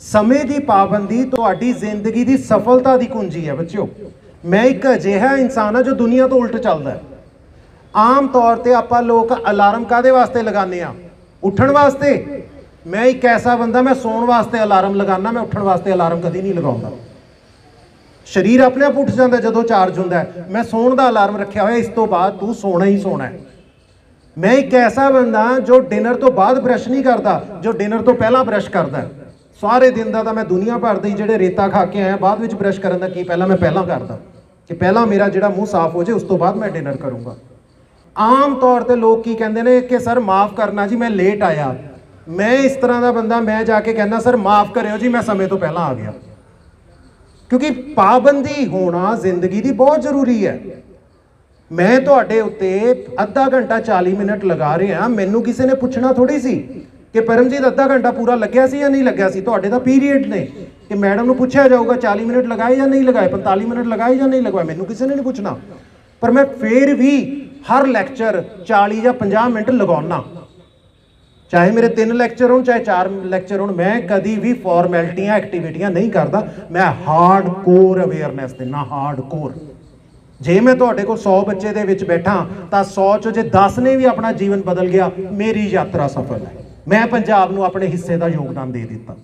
ਸਮੇਂ ਦੀ ਪਾਬੰਦੀ ਤੁਹਾਡੀ ਜ਼ਿੰਦਗੀ ਦੀ ਸਫਲਤਾ ਦੀ ਕੁੰਜੀ ਹੈ ਬੱਚਿਓ। ਮੈਂ ਇੱਕ ਅਜਿਹਾ ਇਨਸਾਨ ਹਾਂ ਜੋ ਦੁਨੀਆ ਤੋਂ ਉਲਟ ਚੱਲਦਾ ਹੈ। ਆਮ ਤੌਰ ਤੇ ਆਪਾਂ ਲੋਕ ਅਲਾਰਮ ਕਾਦੇ ਵਾਸਤੇ ਲਗਾਉਂਦੇ ਆ ਉੱਠਣ ਵਾਸਤੇ? ਮੈਂ ਇੱਕ ਐਸਾ ਬੰਦਾ, ਮੈਂ ਸੌਣ ਵਾਸਤੇ ਅਲਾਰਮ ਲਗਾਉਣਾ ਮੈਂ ਉੱਠਣ ਵਾਸਤੇ ਅਲਾਰਮ ਕਦੀ ਨਹੀਂ ਲਗਾਉਂਦਾ। ਸਰੀਰ ਆਪਣੇ ਆਪ ਉੱਠ ਜਾਂਦਾ ਜਦੋਂ ਚਾਰਜ ਹੁੰਦਾ ਮੈਂ ਸੌਣ ਦਾ ਅਲਾਰਮ ਰੱਖਿਆ ਹੋਇਆ, ਇਸ ਤੋਂ ਬਾਅਦ ਤੂੰ ਸੌਣਾ ਹੀ ਸੌਣਾ ਹੈ। ਮੈਂ ਇੱਕ ਐਸਾ ਬੰਦਾ ਜੋ ਡਿਨਰ ਤੋਂ ਬਾਅਦ ਬ੍ਰਸ਼ ਨਹੀਂ ਕਰਦਾ, ਜੋ ਡਿਨਰ ਤੋਂ ਪਹਿਲਾਂ ਬ੍ਰਸ਼ ਕਰਦਾ ਹੈ। ਸਾਰੇ ਦਿਨ ਦਾ ਤਾਂ ਮੈਂ ਦੁਨੀਆ ਭਰ ਦੇ ਹੀ ਜਿਹੜੇ ਰੇਤਾ ਖਾ ਕੇ ਆਇਆ, ਬਾਅਦ ਵਿੱਚ ਬ੍ਰਸ਼ ਕਰਨ ਦਾ ਕੀ ਪਹਿਲਾਂ ਮੈਂ ਪਹਿਲਾਂ ਕਰਦਾ, ਕਿ ਪਹਿਲਾਂ ਮੇਰਾ ਜਿਹੜਾ ਮੂੰਹ ਸਾਫ਼ ਹੋ ਜਾਏ, ਉਸ ਤੋਂ ਬਾਅਦ ਮੈਂ ਡਿਨਰ ਕਰੂੰਗਾ। ਆਮ ਤੌਰ ਤੇ ਲੋਕ ਕੀ ਕਹਿੰਦੇ ਨੇ ਕਿ, ਸਰ, ਮਾਫ ਕਰਨਾ ਜੀ, ਮੈਂ ਲੇਟ ਆਇਆ। ਮੈਂ ਇਸ ਤਰ੍ਹਾਂ ਦਾ ਬੰਦਾ, ਮੈਂ ਜਾ ਕੇ ਕਹਿੰਦਾ, ਸਰ, ਮਾਫ ਕਰਿਓ ਜੀ, ਮੈਂ ਸਮੇਂ ਤੋਂ ਪਹਿਲਾਂ ਆ ਗਿਆ। ਕਿਉਂਕਿ ਪਾਬੰਦੀ ਹੋਣਾ ਜ਼ਿੰਦਗੀ ਦੀ ਬਹੁਤ ਜ਼ਰੂਰੀ ਹੈ। ਮੈਂ ਤੁਹਾਡੇ ਉੱਤੇ ਅੱਧਾ ਘੰਟਾ 40 ਮਿੰਟ ਲਗਾ ਰਿਹਾ, ਮੈਨੂੰ ਕਿਸੇ ਨੇ ਪੁੱਛਣਾ ਥੋੜੀ ਸੀ। ਕਿ ਪਰਮਜੀਤ ਅੱਧਾ ਘੰਟਾ ਪੂਰਾ ਲੱਗਿਆ ਸੀ ਜਾਂ ਨਹੀਂ ਲੱਗਿਆ ਸੀ? ਤੁਹਾਡੇ ਤਾਂ ਪੀਰੀਅਡ ਨੇ। ਕਿ ਮੈਡਮ ਨੂੰ ਪੁੱਛਿਆ ਜਾਊਗਾ 40 ਮਿੰਟ ਲਗਾਏ ਜਾਂ ਨਹੀਂ ਲਗਾਏ 45 ਮਿੰਟ ਲਗਾਏ ਜਾਂ ਨਹੀਂ ਲਗਾਏ ਮੈਨੂੰ ਕਿਸੇ ਨੇ ਨਹੀਂ ਪੁੱਛਣਾ। ਪਰ ਮੈਂ ਫੇਰ ਵੀ ਹਰ ਲੈਕਚਰ 40 ਜਾਂ 50 ਮਿੰਟ ਲਗਾਉਣਾ ਚਾਹੇ ਮੇਰੇ ਤਿੰਨ ਲੈਕਚਰ ਹੋਣ, ਚਾਹੇ ਚਾਰ ਲੈਕਚਰ ਹੋਣ, ਮੈਂ ਕਦੀ ਵੀ ਫਾਰਮੈਲਿਟੀਆਂ ਐਕਟੀਵਿਟੀਆਂ ਨਹੀਂ ਕਰਦਾ। ਮੈਂ ਹਾਰਡ ਕੋਰ ਅਵੇਅਰਨੈਸ ਦਿੰਦਾ ਹਾਰਡ ਕੋਰ ਜੇ ਮੈਂ ਤੁਹਾਡੇ ਕੋਲ 100 ਬੱਚੇ ਦੇ ਵਿੱਚ ਬੈਠਾ, ਤਾਂ 100 ਚੋਂ ਜੇ 10 ਨੇ ਵੀ ਆਪਣਾ ਜੀਵਨ ਬਦਲ ਗਿਆ, ਮੇਰੀ ਯਾਤਰਾ ਸਫਲ ਹੈ। ਮੈਂ ਪੰਜਾਬ ਨੂੰ ਆਪਣੇ ਹਿੱਸੇ ਦਾ ਯੋਗਦਾਨ ਦੇ ਦਿੱਤਾ।